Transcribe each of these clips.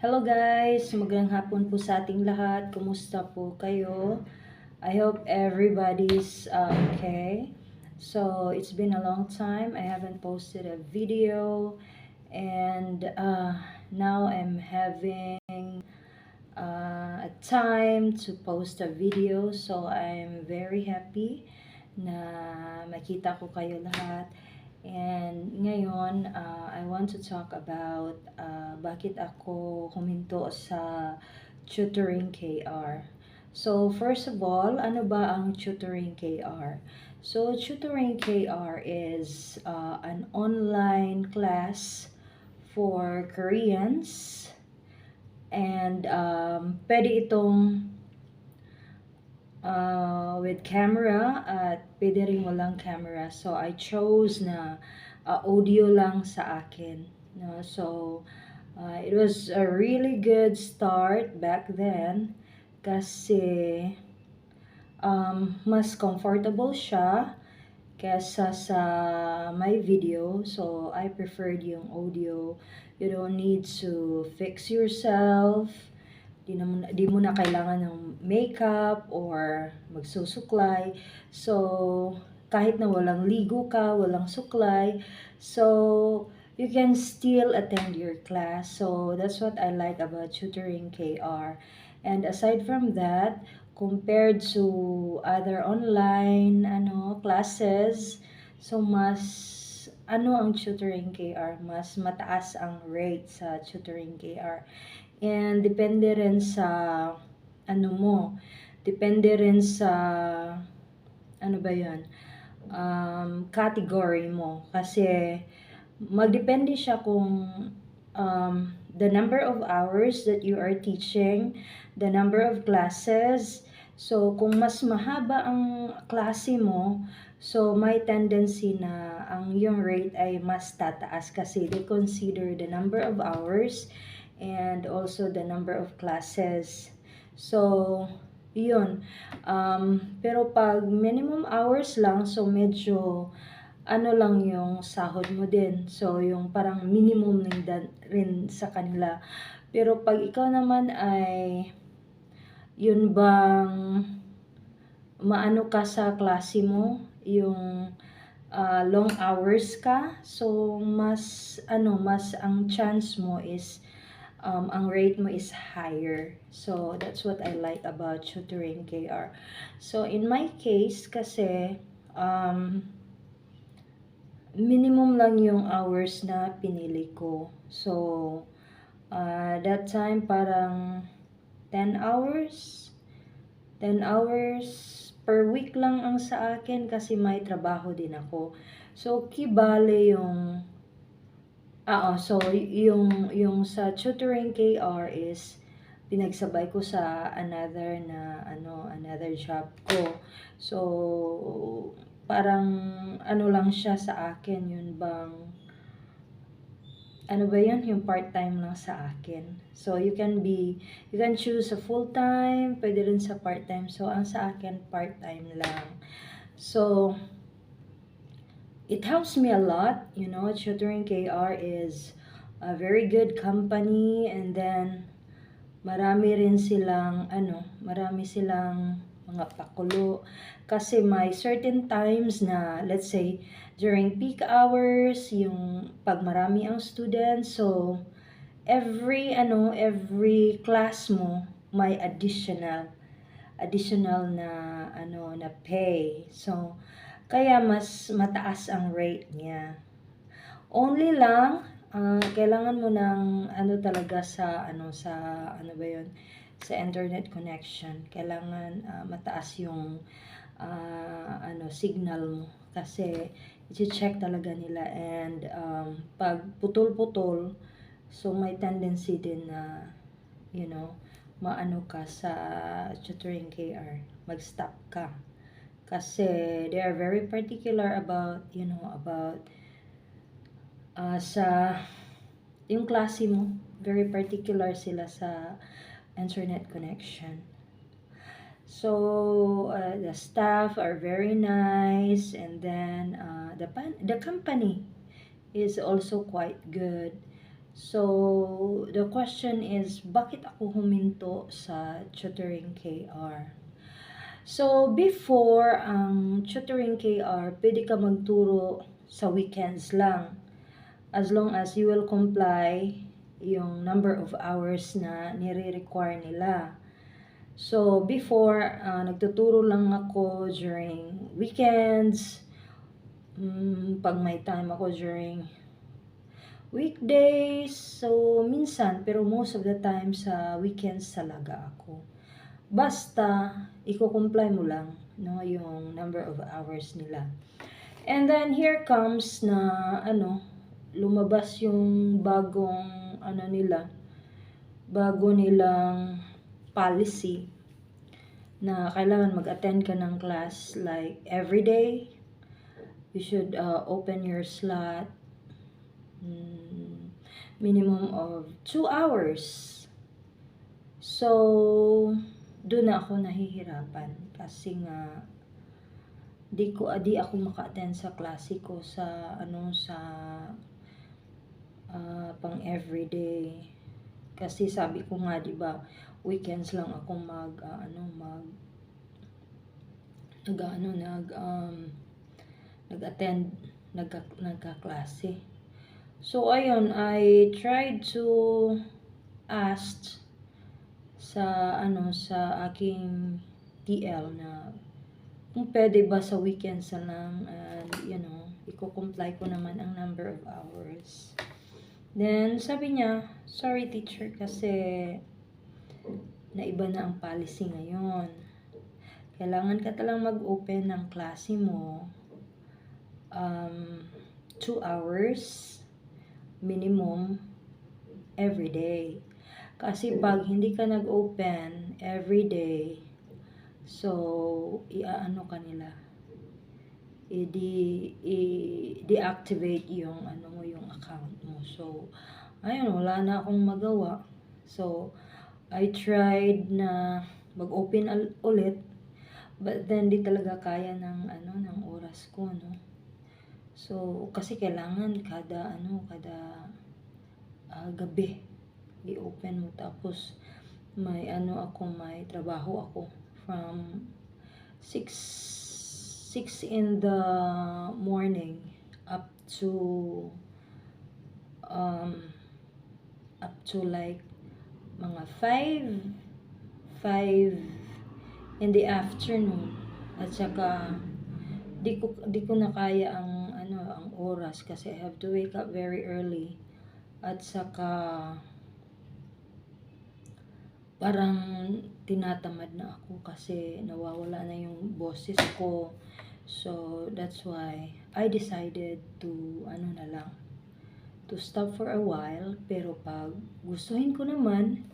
Hello guys! Magandang hapon po sa ating lahat. Kumusta po kayo? I hope everybody's uh, okay. So, it's been a long time. I haven't posted a video. And uh, now I'm having uh, a time to post a video. So, I'm very happy na makita ko kayo lahat. And ngayon, uh, I want to talk about uh, bakit ako huminto sa tutoring KR. So, first of all, ano ba ang tutoring KR? So, tutoring KR is uh, an online class for Koreans and um, pwede itong uh, with camera at pwede rin walang camera. So, I chose na uh, audio lang sa akin. No? So, uh, it was a really good start back then kasi um, mas comfortable siya kesa sa my video. So, I preferred yung audio. You don't need to fix yourself Di, na, mo di mo na kailangan ng makeup or magsusuklay. So, kahit na walang ligo ka, walang suklay, so, you can still attend your class. So, that's what I like about tutoring KR. And aside from that, compared to other online ano classes, so mas ano ang tutoring KR, mas mataas ang rate sa tutoring KR. And depende rin sa ano mo, depende rin sa ano ba 'yon? Um, category mo kasi magdepende siya kung um, the number of hours that you are teaching, the number of classes. So, kung mas mahaba ang klase mo, so may tendency na ang yung rate ay mas tataas kasi they consider the number of hours and also the number of classes. So, yun. Um, pero pag minimum hours lang, so medyo ano lang yung sahod mo din. So, yung parang minimum rin sa kanila. Pero pag ikaw naman ay yun bang maano ka sa klase mo, yung uh, long hours ka, so mas ano, mas ang chance mo is um, ang rate mo is higher. So, that's what I like about tutoring KR. So, in my case, kasi, um, minimum lang yung hours na pinili ko. So, uh, that time parang 10 hours. 10 hours per week lang ang sa akin kasi may trabaho din ako. So, kibale yung Oo, so yung yung sa tutoring KR is pinagsabay ko sa another na ano, another job ko. So parang ano lang siya sa akin yun bang ano ba yun? Yung part-time lang sa akin. So, you can be, you can choose a full-time, pwede rin sa part-time. So, ang sa akin, part-time lang. So, it helps me a lot. You know, Tutoring KR is a very good company and then marami rin silang ano, marami silang mga pakulo kasi may certain times na let's say during peak hours yung pag marami ang students so every ano every class mo may additional additional na ano na pay so kaya mas mataas ang rate niya. Only lang, uh, kailangan mo ng ano talaga sa ano sa ano ba 'yon? Sa internet connection. Kailangan uh, mataas yung uh, ano signal mo kasi i-check talaga nila and um, pag putol-putol so may tendency din na you know maano ka sa tutoring KR mag-stop ka kasi they are very particular about, you know, about uh, sa yung klase mo. Very particular sila sa internet connection. So, uh, the staff are very nice and then uh, the, pan- the company is also quite good. So, the question is, bakit ako huminto sa tutoring KR? So, before ang tutoring KR, pwede ka magturo sa weekends lang. As long as you will comply yung number of hours na nire-require nila. So, before, ah, nagtuturo lang ako during weekends, mm, pag may time ako during weekdays, so minsan, pero most of the time sa weekends talaga ako. Basta, i-comply mo lang, no, yung number of hours nila. And then, here comes na, ano, lumabas yung bagong, ano nila, bago nilang policy na kailangan mag-attend ka ng class like every day. You should uh, open your slot mm, minimum of 2 hours. So, doon na ako nahihirapan kasi nga di ko di ako maka-attend sa klase ko sa ano sa ah, pang everyday kasi sabi ko nga 'di ba weekends lang ako mag ah, ano mag nag ano nag um, nag-attend nagka, nagka-klase. So ayun, I tried to ask sa ano sa aking TL na kung pwede ba sa weekends lang and you know, i-comply ko naman ang number of hours. Then sabi niya, sorry teacher kasi naiba na ang policy ngayon. Kailangan ka talang mag-open ng klase mo um, 2 hours minimum every day. Kasi pag hindi ka nag-open every day, so, iaano ka nila, i-de- i-deactivate yung ano mo yung account mo. So, ayun, wala na akong magawa. So, I tried na mag-open ulit, but then di talaga kaya ng ano ng oras ko, no. So, kasi kailangan kada ano, kada ah, gabi i-open mo. Tapos may ano ako, may trabaho ako. From 6 6 in the morning up to um up to like mga 5 5 in the afternoon. At saka di ko di ko na kaya ang ano ang oras kasi I have to wake up very early. At saka parang tinatamad na ako kasi nawawala na yung boses ko. So that's why I decided to ano na lang to stop for a while. Pero pag gustuhin ko naman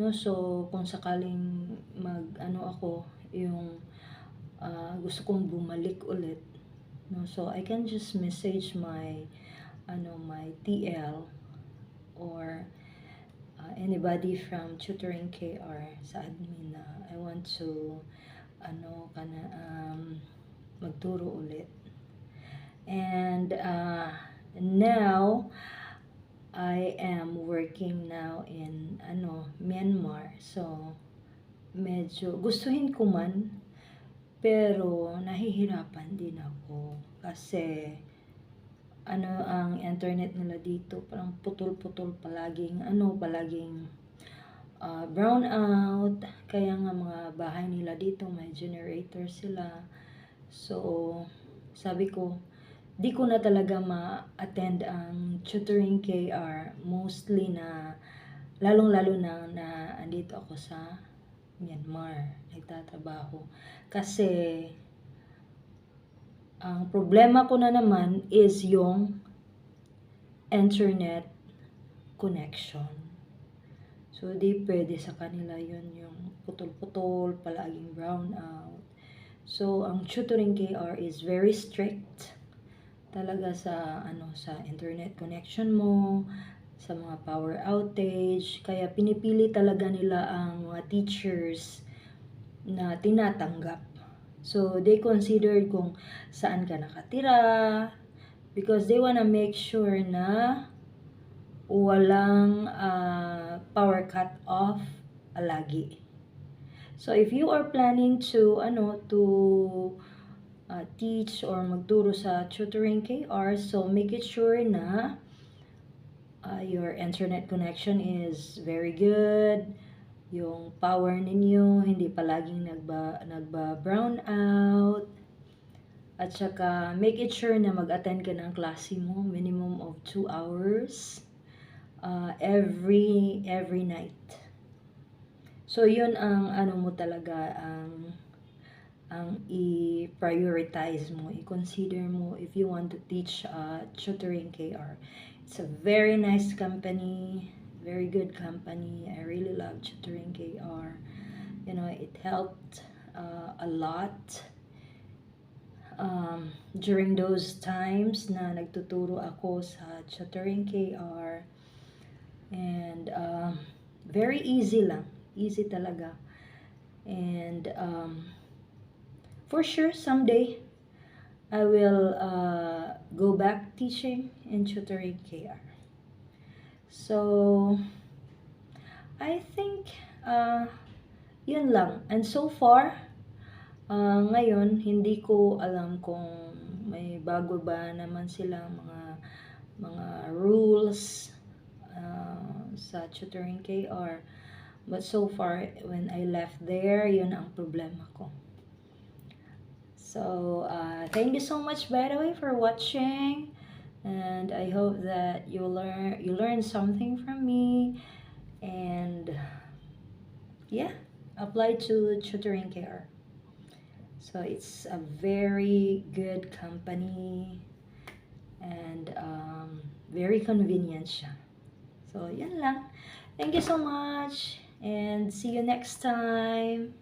no so kung sakaling mag ano ako yung ah, gusto kong bumalik ulit no so I can just message my ano my TL or uh, anybody from tutoring KR sa admin na I want to ano kana um, magturo ulit. And uh, now I am working now in ano Myanmar. So medyo gustuhin ko man pero nahihirapan din ako kasi ano ang internet nila dito parang putol-putol palaging ano palaging ah, brown out. Kaya nga mga bahay nila dito may generator sila. So sabi ko di ko na talaga ma-attend ang tutoring KR mostly na lalong-lalo na na andito ako sa Myanmar nagtatrabaho. Kasi ang problema ko na naman is yung internet connection. So, di pwede sa kanila yun yung putol-putol, palaging brown out. So, ang tutoring KR is very strict talaga sa ano sa internet connection mo, sa mga power outage, kaya pinipili talaga nila ang mga teachers na tinatanggap. So, they considered kung saan ka nakatira because they wanna make sure na walang ah, power cut off lagi. So if you are planning to ano to uh, teach or magturo sa tutoring KR, so make it sure na uh, your internet connection is very good. Yung power ninyo hindi palaging nagba nagba brown out. At saka make it sure na mag-attend ka ng klase mo minimum of 2 hours uh, every every night. So yun ang ano mo talaga ang ang i-prioritize mo, i-consider mo if you want to teach uh, tutoring KR. It's a very nice company, very good company. I really love tutoring KR. You know, it helped uh, a lot um, during those times na nagtuturo ako sa tutoring KR. And um, very easy lang. Easy talaga. And um, for sure, someday, I will uh, go back teaching and tutoring KR. So, I think, uh, yun lang. And so far, uh, ngayon, hindi ko alam kung may bago ba naman silang mga mga rules uh, sa tutoring KR. But so far, when I left there, yun ang problema ko. So, uh, thank you so much, by the way, for watching. And I hope that you learn you learn something from me. And yeah, apply to tutoring care. So it's a very good company and um, very convenient. So, yan lang. Thank you so much and see you next time.